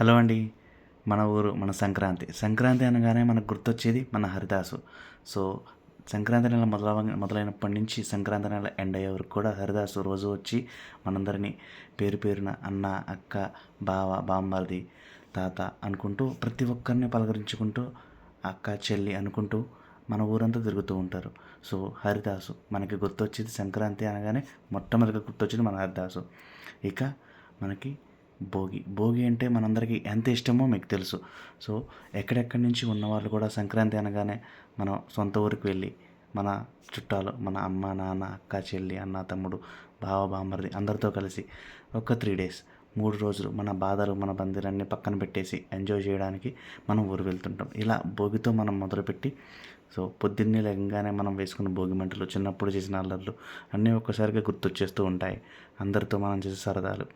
Hello అండి. మన ఊరు మన సంక్రాంతి. సంక్రాంతి అనగానే మనకు గుర్తొచ్చేది మన హరిదాసు. సో సంక్రాంతి నెల మొదలవ మొదలైనప్పటి నుంచి సంక్రాంతి నెల ఎండ్ అయ్యే వరకు కూడా హరిదాసు రోజు వచ్చి మనందరినీ పేరు పేరున అన్న అక్క బావ బామ్మర్ది తాత అనుకుంటూ ప్రతి ఒక్కరిని పలకరించుకుంటూ అక్క చెల్లి అనుకుంటూ మన ఊరంతా తిరుగుతూ ఉంటారు. సో హరిదాసు మనకి గుర్తొచ్చేది సంక్రాంతి అనగానే మొట్టమొదటిగా గుర్తొచ్చేది మన హరిదాసు. ఇక మనకి భోగి. భోగి అంటే మనందరికీ ఎంత ఇష్టమో మీకు తెలుసు. సో ఎక్కడెక్కడి నుంచి ఉన్నవాళ్ళు కూడా సంక్రాంతి అనగానే మనం సొంత ఊరికి వెళ్ళి మన చుట్టాలు మన అమ్మ నాన్న అక్క చెల్లి అన్న తమ్ముడు బావ బామ్మరిది అందరితో కలిసి ఒక త్రీ డేస్ మూడు రోజులు మన బాధలు మన బందీలన్నీ పక్కన పెట్టేసి ఎంజాయ్ చేయడానికి మనం ఊరు వెళ్తుంటాం. ఇలా భోగితో మనం మొదలుపెట్టి సో పొద్దున్నే లేకంగానే మనం వేసుకున్న భోగి మంటలు చిన్నప్పుడు చేసిన అల్లర్లు అన్నీ ఒక్కసారిగా గుర్తొచ్చేస్తూ ఉంటాయి. అందరితో మనం చేసే సరదాలు.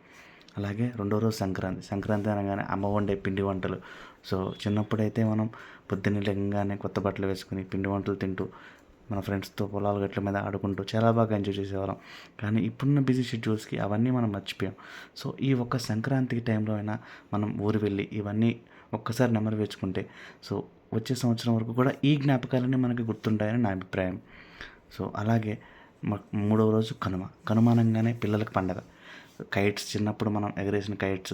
అలాగే రెండో రోజు సంక్రాంతి. సంక్రాంతి అనగానే అమ్మ వండే పిండి వంటలు. సో చిన్నప్పుడైతే మనం పొద్దున్నే లేకంగానే కొత్త బట్టలు వేసుకుని పిండి వంటలు తింటూ మన ఫ్రెండ్స్తో పొలాల గట్ల మీద ఆడుకుంటూ చాలా బాగా ఎంజాయ్ చేసేవాళ్ళం. కానీ ఇప్పుడున్న బిజీ షెడ్యూల్స్కి అవన్నీ మనం మర్చిపోయాం. సో ఈ ఒక్క సంక్రాంతి టైంలో అయినా మనం ఊరు వెళ్ళి ఇవన్నీ ఒక్కసారి నెమరు వేసుకుంటే సో వచ్చే సంవత్సరం వరకు కూడా ఈ జ్ఞాపకాలన్నీ మనకి గుర్తుంటాయని నా అభిప్రాయం. సో అలాగే మూడవ రోజు కనుమ. కనుమ అనగానే పిల్లలకు పండగ. కైట్స్ చిన్నప్పుడు మనం ఎగరేసిన కైట్స్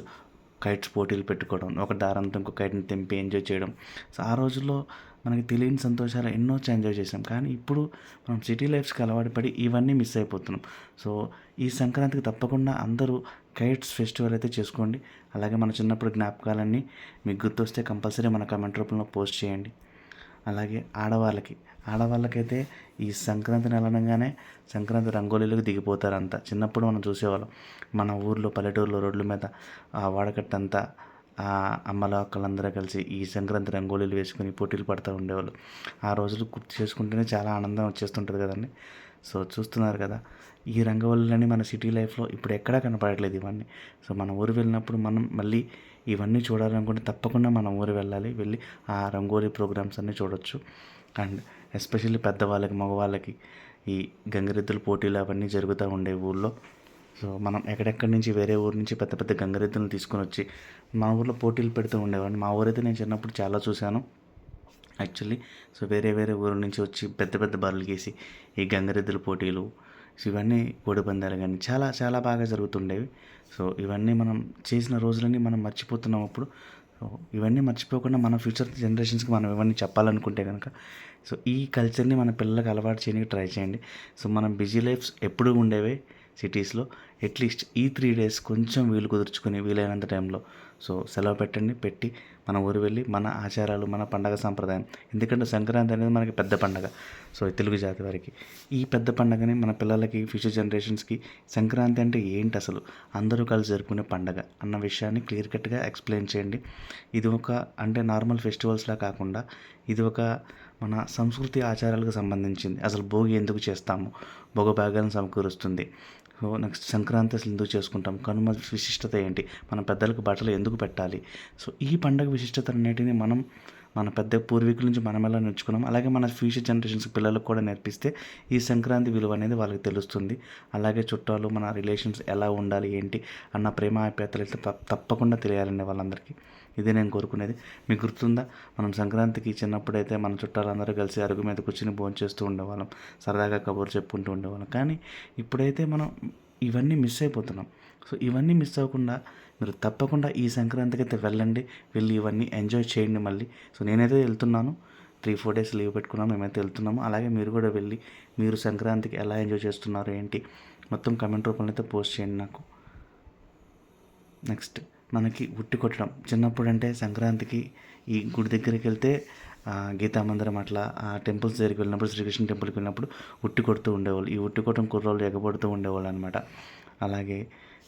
కైట్స్ పోటీలు పెట్టుకోవడం ఒక దారంతో ఇంకో కైట్ని తెంపి ఎంజాయ్ చేయడం. సో ఆ రోజుల్లో మనకి తెలియని సంతోషాలు ఎన్నో ఎంజాయ్ చేసాం కానీ ఇప్పుడు మనం సిటీ లైఫ్స్కి అలవాటు పడి ఇవన్నీ మిస్ అయిపోతున్నాం. సో ఈ సంక్రాంతికి తప్పకుండా అందరూ కైట్స్ ఫెస్టివల్ అయితే చేసుకోండి. అలాగే మన చిన్నప్పుడు జ్ఞాపకాలన్నీ మీకు గుర్తొస్తే కంపల్సరీ మన కమెంట్ రూపంలో పోస్ట్ చేయండి. అలాగే ఆడవాళ్ళకి. ఆడవాళ్ళకైతే ఈ సంక్రాంతి నెల అనగానే సంక్రాంతి రంగోలీలకు దిగిపోతారు అంతా చిన్నప్పుడు మనం చూసేవాళ్ళం. మన ఊర్లో పల్లెటూరులో రోడ్ల మీద ఆ వాడకట్టంతా ఆ అమ్మల అక్కలందరూ కలిసి ఈ సంక్రాంతి రంగోలీలు వేసుకుని పోటీలు పడుతూ ఉండేవాళ్ళు. ఆ రోజులు గుర్తు చేసుకుంటేనే చాలా ఆనందం వచ్చేస్తుంటుంది కదండి. సో చూస్తున్నారు కదా ఈ రంగవల్లులని మన సిటీ లైఫ్లో ఇప్పుడు ఎక్కడా కనపడట్లేదు ఇవన్నీ. సో మన ఊరు వెళ్ళినప్పుడు మనం మళ్ళీ ఇవన్నీ చూడాలనుకుంటే తప్పకుండా మన ఊరు వెళ్ళాలి వెళ్ళి ఆ రంగోలీ ప్రోగ్రామ్స్ అన్నీ చూడొచ్చు. అండ్ ఎస్పెషల్లీ పెద్దవాళ్ళకి మగవాళ్ళకి ఈ గంగిరెద్దుల పోటీలు అవన్నీ జరుగుతూ ఉండే ఊళ్ళో సో మనం ఎక్కడెక్కడి నుంచి వేరే ఊరు నుంచి పెద్ద పెద్ద గంగిరెద్దులను తీసుకొని వచ్చి మా ఊర్లో పోటీలు పెడుతూ ఉండేవాడిని. మా ఊరైతే నేను చిన్నప్పుడు చాలా చూశాను. యాక్చువల్లీ సో వేరే వేరే ఊరు నుంచి వచ్చి పెద్ద పెద్ద బర్రెలు గీసి ఈ గంగరెద్దుల పోటీలు సో ఇవన్నీ కోడిపందాలు కానీ చాలా చాలా బాగా జరుగుతుండేవి. సో ఇవన్నీ మనం చేసిన రోజులన్నీ మనం మర్చిపోతున్నాం అప్పుడు. సో ఇవన్నీ మర్చిపోకుండా మన ఫ్యూచర్ జనరేషన్స్కి మనం ఇవన్నీ చెప్పాలనుకుంటే కనుక సో ఈ కల్చర్ని మన పిల్లలకు అలవాటు చేయడానికి ట్రై చేయండి. సో మనం బిజీ లైఫ్స్ ఎప్పుడు ఉండేవి సిటీస్లో. అట్లీస్ట్ ఈ త్రీ డేస్ కొంచెం వీలు కుదుర్చుకుని వీలైనంత టైంలో సో సెలవు పెట్టండి పెట్టి మన ఊరు వెళ్ళి మన ఆచారాలు మన పండగ సాంప్రదాయం. ఎందుకంటే సంక్రాంతి అనేది మనకి పెద్ద పండగ. సో ఈ తెలుగు జాతి వారికి ఈ పెద్ద పండగని మన పిల్లలకి ఫ్యూచర్ జనరేషన్స్కి సంక్రాంతి అంటే ఏంటి అసలు? అందరూ కలిసి జరుపుకునే పండగ అన్న విషయాన్ని క్లియర్ కట్గా ఎక్స్ప్లెయిన్ చేయండి. ఇది ఒక అంటే నార్మల్ ఫెస్టివల్స్లా కాకుండా ఇది ఒక మన సంస్కృతి ఆచారాలకు సంబంధించింది. అసలు భోగి ఎందుకు చేస్తాము? భోగ సమకూరుస్తుంది. నెక్స్ట్ సంక్రాంతి అసలు ఎందుకు చేసుకుంటాం? కనుమ విశిష్టత ఏంటి? మన పెద్దలకు బట్టలు ఎందుకు పెట్టాలి? సో ఈ పండగ విశిష్టత అనేటిని మనం మన పెద్ద పూర్వీకుల నుంచి మనం ఎలా నేర్చుకున్నాం? అలాగే మన ఫ్యూచర్ జనరేషన్స్ పిల్లలకు కూడా నేర్పిస్తే ఈ సంక్రాంతి విలువ అనేది వాళ్ళకి తెలుస్తుంది. అలాగే చుట్టాలు మన రిలేషన్స్ ఎలా ఉండాలి ఏంటి అన్న ప్రేమ ఆప్యాయతలు అయితే తప్ప- తప్పకుండా తెలియాలండి వాళ్ళందరికీ. ఇది నేను కోరుకునేది. మీకు గుర్తుందా? మనం సంక్రాంతికి చిన్నప్పుడైతే మన చుట్టాలందరూ కలిసి అరుగు మీద కూర్చుని భోంచేస్తూ ఉండేవాళ్ళం. సరదాగా కబుర్లు చెప్పుకుంటూ ఉండేవాళ్ళం. కానీ ఇప్పుడైతే మనం ఇవన్నీ మిస్ అయిపోతున్నాం. సో ఇవన్నీ మిస్ అవ్వకుండా మీరు తప్పకుండా ఈ సంక్రాంతికి అయితే వెళ్ళండి. వెళ్ళి ఇవన్నీ ఎంజాయ్ చేయండి మళ్ళీ. సో నేనైతే వెళ్తున్నాను. త్రీ ఫోర్ డేస్ లీవ్ పెట్టుకున్నాం. మేమైతే వెళ్తున్నాము. అలాగే మీరు కూడా వెళ్ళి మీరు సంక్రాంతికి ఎలా ఎంజాయ్ చేస్తున్నారు ఏంటి? మొత్తం కమెంట్ రూపంలో అయితే పోస్ట్ చేయండి నాకు. నెక్స్ట్ మనకి ఉట్టి కొట్టడం. చిన్నప్పుడు అంటే సంక్రాంతికి ఈ గుడి దగ్గరికి వెళ్తే గీతామందిరం అట్లా ఆ టెంపుల్స్ దగ్గరికి వెళ్ళినప్పుడు శ్రీకృష్ణ టెంపుల్కి వెళ్ళినప్పుడు ఉట్టి కొడుతూ ఉండేవాళ్ళు. ఈ ఉట్టి కొట్టడం కుర్రోళ్ళు ఎగబడుతూ ఉండేవాళ్ళు అనమాట అలాగే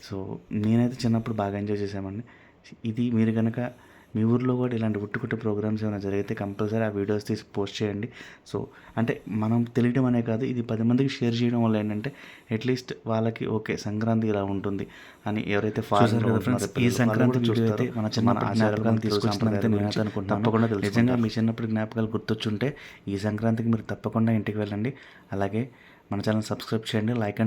సో నేనైతే చిన్నప్పుడు బాగా ఎంజాయ్ చేసామండి ఇది మీరు కనుక మీ ఊర్లో కూడా ఇలాంటి ఉట్టుకుట్టు ప్రోగ్రామ్స్ ఏమైనా జరిగితే కంపల్సరీ ఆ వీడియోస్ తీసి పోస్ట్ చేయండి. సో అంటే మనం తెలియడం అనే కాదు ఇది పది మందికి షేర్ చేయడం వల్ల ఏంటంటే అట్లీస్ట్ వాళ్ళకి ఓకే సంక్రాంతి ఇలా ఉంటుంది అని ఎవరైతే ఫాలో ఈ సంక్రాంతి అయితే మన చిన్న అనుకుంటున్నాను. తప్పకుండా నిజంగా మీ చిన్నప్పుడు జ్ఞాపకాలు గుర్తొచ్చుంటే ఈ సంక్రాంతికి మీరు తప్పకుండా ఇంటికి వెళ్ళండి. అలాగే మన ఛానల్ సబ్స్క్రైబ్ చేయండి లైక్ అండ్